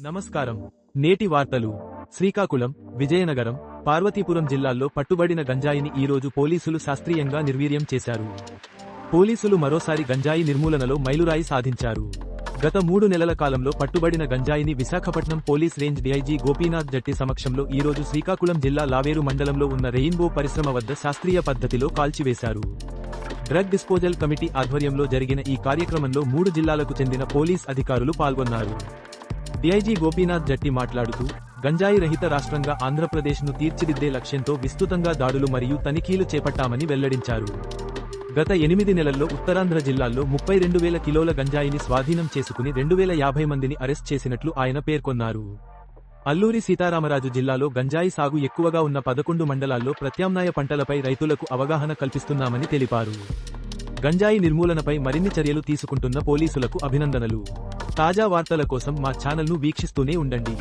నమస్కారం. నేటి వార్తలు. శ్రీకాకుళం విజయనగరం పార్వతీపురం జిల్లాల్లో పట్టుబడిన గంజాయిని ఈరోజు పోలీసులు శాస్త్రీయంగా నిర్వీర్యం చేశారు. పోలీసులు మరోసారి గంజాయి నిర్మూలనలో మైలురాయి సాధించారు. గత మూడు నెలల కాలంలో పట్టుబడిన గంజాయిని Visakhapatnam police range DIG Gopinath Jatti సమక్షంలో ఈరోజు శ్రీకాకుళం జిల్లా లావేరు మండలంలో ఉన్న రెయిన్బో పరిశ్రమ వద్ద శాస్త్రీయ పద్ధతిలో కాల్చివేశారు. డ్రగ్ డిస్పోజల్ కమిటీ ఆధ్వర్యంలో జరిగిన ఈ కార్యక్రమంలో మూడు జిల్లాలకు చెందిన పోలీస్ అధికారులు పాల్గొన్నారు. డీఐజీ గోపీనాథ్ జట్టి మాట్లాడుతూ గంజాయి రహిత రాష్ట్రంగా ఆంధ్రప్రదేశ్ను తీర్చిదిద్దే లక్ష్యంతో విస్తృతంగా దాడులు మరియు తనిఖీలు చేపట్టామని వెల్లడించారు. గత ఎనిమిది నెలల్లో ఉత్తరాంధ్ర జిల్లాల్లో ముప్పై రెండు వేల కిలోల గంజాయిని స్వాధీనం చేసుకుని రెండు వేల యాభై మందిని అరెస్ట్ చేసినట్లు ఆయన పేర్కొన్నారు. అల్లూరి సీతారామరాజు జిల్లాలో గంజాయి సాగు ఎక్కువగా ఉన్న పదకొండు మండలాల్లో ప్రత్యామ్నాయ పంటలపై రైతులకు అవగాహన కల్పిస్తున్నామని తెలిపారు. గంజాయి నిర్మూలనపై మరిన్ని చర్యలు తీసుకుంటున్న పోలీసులకు అభినందనలు. తాజా వార్తల కోసం మా ఛానల్ను వీక్షిస్తూనే ఉండండి.